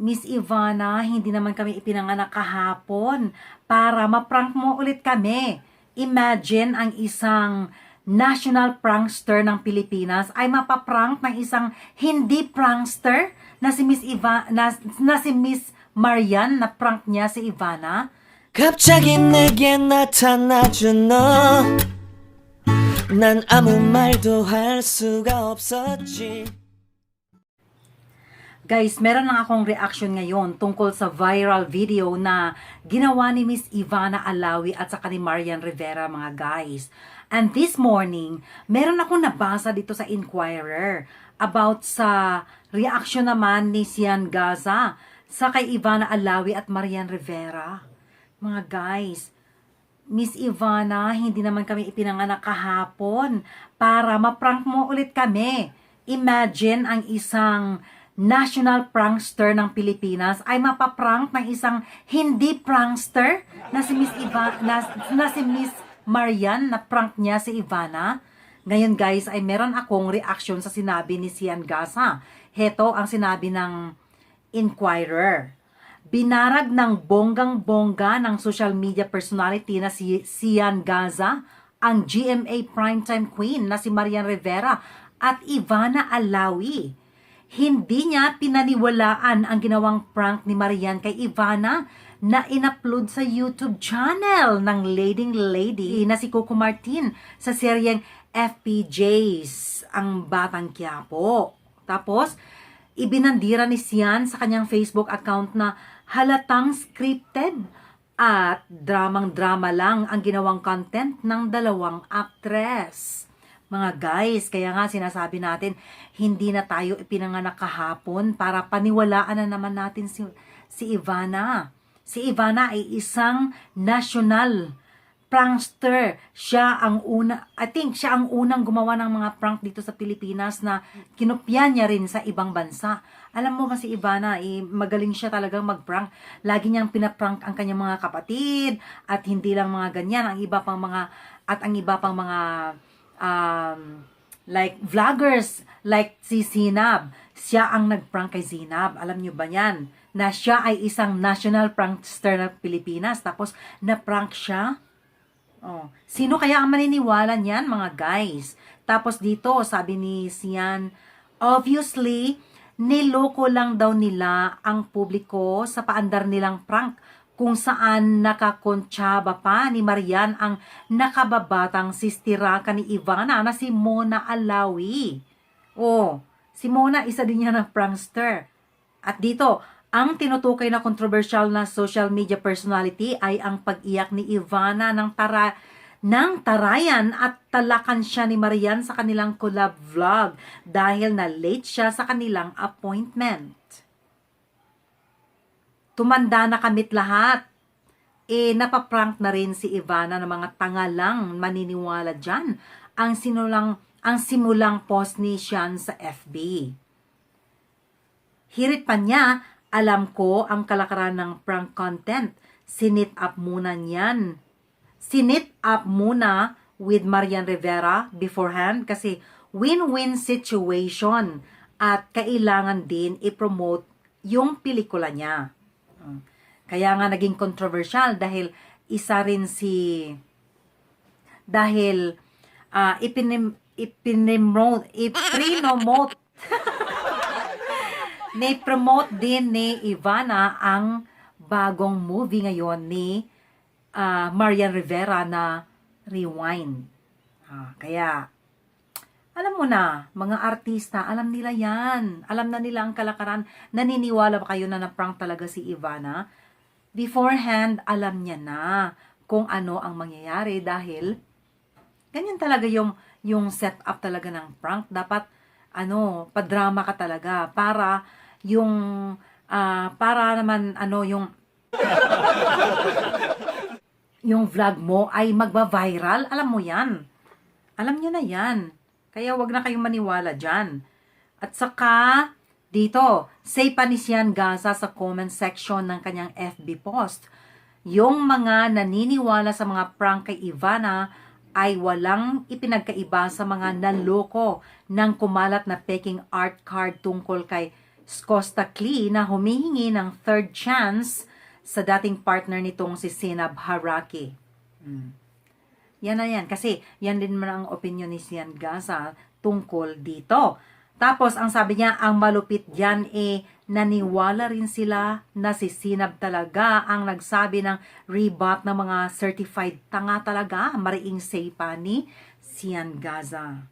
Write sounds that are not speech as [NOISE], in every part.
Miss Ivana, hindi naman kami ipinanganak kahapon para maprank mo ulit kami. Imagine ang isang national prankster ng Pilipinas ay mapaprank ng isang hindi prankster na si Miss Iva, na, na si Miss Marian na prank niya si Ivana. 갑자기 내게 나타나준 너. 난 아무 말도 할 수가 없었지. Guys, meron lang akong reaction ngayon tungkol sa viral video na ginawa ni Miss Ivana Alawi at saka ni Marian Rivera mga guys. And this morning, meron akong nabasa dito sa Inquirer about sa reaction naman ni Sian Gaza sa kay Ivana Alawi at Marian Rivera. Mga guys, Miss Ivana, hindi naman kami ipinanganak kahapon para maprank mo ulit kami. Imagine ang isang national prankster ng Pilipinas ay mapaprank ng isang hindi prankster na si Miss Iva, na, na si Miss Marian na prank niya si Ivana. Ngayon guys ay meron akong reaction sa sinabi ni Sian Gaza. Heto ang sinabi ng Inquirer. Binarag ng bonggang-bongga ng social media personality na si Sian Gaza ang GMA primetime queen na si Marian Rivera at Ivana Alawi. Hindi niya pinaniwalaan ang ginawang prank ni Marian kay Ivana na inupload sa YouTube channel ng Leading Lady na si Coco Martin sa seryeng FPJs, ang Batang Quiapo. Tapos, ibinandira ni Sian sa kanyang Facebook account na halatang scripted at dramang-drama lang ang ginawang content ng dalawang actress. Mga guys, kaya nga sinasabi natin, hindi na tayo ipinanganak kahapon para paniwalaan na naman natin si, si Ivana. Si Ivana ay isang national prankster. Siya ang una, I think siya ang unang gumawa ng mga prank dito sa Pilipinas na kinupyan niya rin sa ibang bansa. Alam mo ba si Ivana, eh, magaling siya talagang mag-prank. Lagi niyang pinaprank ang kanyang mga kapatid at hindi lang mga ganyan, ang iba pang mga at ang iba pang mga um, like vloggers like si Zinab. Siya ang nag-prank kay Zinab. Alam niyo ba yan? Na siya ay isang national prankster ng Pilipinas. Tapos na-prank siya Oh, sino kaya ang maniniwala niyan, mga guys? Tapos dito, sabi ni Sian, obviously, niloko lang daw nila ang publiko sa paandar nilang prank kung saan nakakontsaba pa ni Marian ang nakababatang sistiraka ni Ivana na si Mona Alawi. Oh, si Mona isa din yan ng prankster. At dito, ang tinutukoy na controversial na social media personality ay ang pag-iyak ni Ivana ng tara ng tarayan at talakan siya ni Marian sa kanilang collab vlog dahil na late siya sa kanilang appointment. Tumanda na kamit lahat. Eh, napaprank na rin si Ivana ng mga tanga lang maniniwala dyan ang sinulang ang simulang post ni Sean sa FB. Hirit pa niya, alam ko ang kalakaran ng prank content. Sinit up muna niyan. Sinit up muna with Marian Rivera beforehand kasi win-win situation at kailangan din i-promote yung pelikula niya. Uh, Kaya nga naging controversial dahil isa rin si dahil uh, ipinim ipinimote iprinomote [LAUGHS] ni-promote din ni Ivana ang bagong movie ngayon ni ah, Marian Rivera na Rewind. Ah, kaya, alam mo na, mga artista, alam nila yan. Alam na nila ang kalakaran. Naniniwala ba kayo na na-prank talaga si Ivana? Beforehand, alam niya na kung ano ang mangyayari dahil ganyan talaga yung yung setup talaga ng prank. Dapat ano, padrama ka talaga para yung ah, para naman ano yung [LAUGHS] yung vlog mo ay magba-viral. Alam mo yan. Alam niyo na yan. Kaya wag na kayong maniwala dyan. At saka, dito, say pa ni Sian Gaza sa comment section ng kanyang FB post. Yung mga naniniwala sa mga prank kay Ivana ay walang ipinagkaiba sa mga naloko ng kumalat na peking art card tungkol kay Skostakli na humihingi ng third chance sa dating partner nitong si Sinab Haraki. Mm. Yan na yan. Kasi yan din man ang opinion ni Sian Gaza tungkol dito. Tapos, ang sabi niya, ang malupit dyan eh, naniwala rin sila na si Sinab talaga ang nagsabi ng rebut ng mga certified tanga talaga, mariing say pa ni Sian Gaza.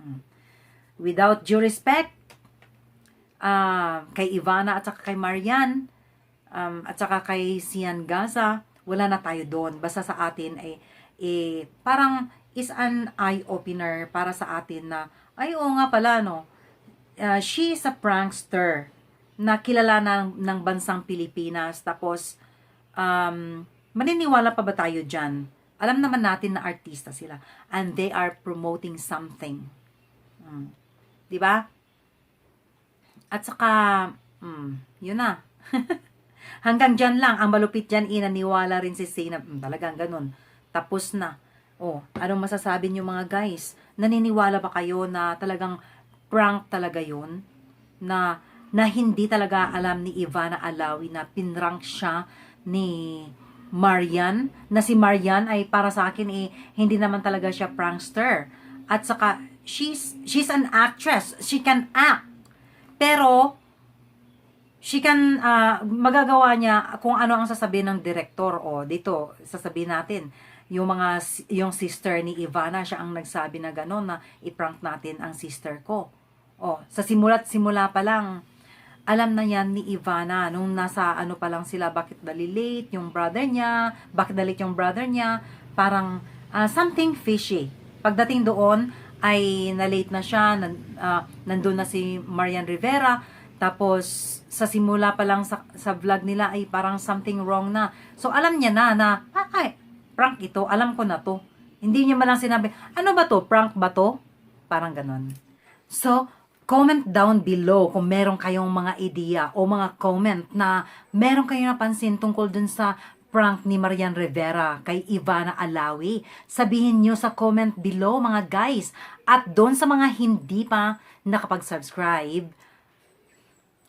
Hmm. Without due respect, ah, kay Ivana at saka kay Marian, um, at saka kay Sian Gaza, wala na tayo doon. Basta sa atin ay eh, parang is an eye-opener para sa atin na, ay oo nga pala, no, uh, she is a prankster na kilala ng, ng bansang Pilipinas. Tapos, um, maniniwala pa ba tayo dyan? Alam naman natin na artista sila. And they are promoting something. Mm. Di ba? At saka, mm, yun na. [LAUGHS] Hanggang dyan lang, ang malupit dyan, inaniwala rin si Zainab. Mm, talagang ganun. Tapos na. Oh, anong masasabi niyo mga guys? Naniniwala ba kayo na talagang prank talaga yun? Na, na hindi talaga alam ni Ivana Alawi na pinrank siya ni Marian? Na si Marian ay para sa akin eh, hindi naman talaga siya prankster. At saka, she's, she's an actress. She can act. Pero, she can, ah, magagawa niya kung ano ang sasabihin ng director o dito, sasabihin natin, yung mga, yung sister ni Ivana, siya ang nagsabi na gano'n na i-prank natin ang sister ko. O, sa simula't simula pa lang, alam na yan ni Ivana nung nasa ano pa lang sila, bakit dali late yung brother niya, bakit dali late yung brother niya, parang ah, something fishy. Pagdating doon, ay na-late na siya, nan, ah, nandun na si Marian Rivera, tapos sa simula pa lang sa, sa vlog nila ay parang something wrong na. So alam niya na na, ah, ay, prank ito, alam ko na to. Hindi niya malang sinabi, ano ba to, prank ba to? Parang ganon. So, comment down below kung meron kayong mga idea o mga comment na meron kayong napansin tungkol dun sa prank ni Marian Rivera kay Ivana Alawi. Sabihin nyo sa comment below mga guys. At doon sa mga hindi pa nakapag-subscribe,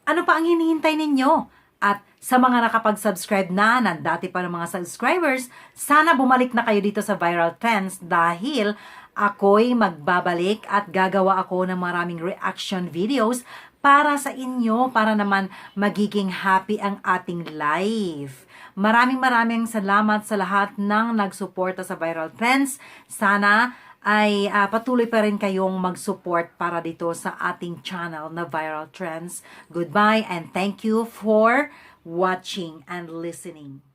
ano pa ang hinihintay ninyo? At sa mga nakapag-subscribe na, na dati pa ng mga subscribers, sana bumalik na kayo dito sa Viral Trends dahil ako'y magbabalik at gagawa ako ng maraming reaction videos para sa inyo, para naman magiging happy ang ating life. Maraming maraming salamat sa lahat ng nagsuporta sa Viral Trends. Sana ay ah, patuloy pa rin kayong mag-support para dito sa ating channel na Viral Trends. Goodbye and thank you for watching and listening.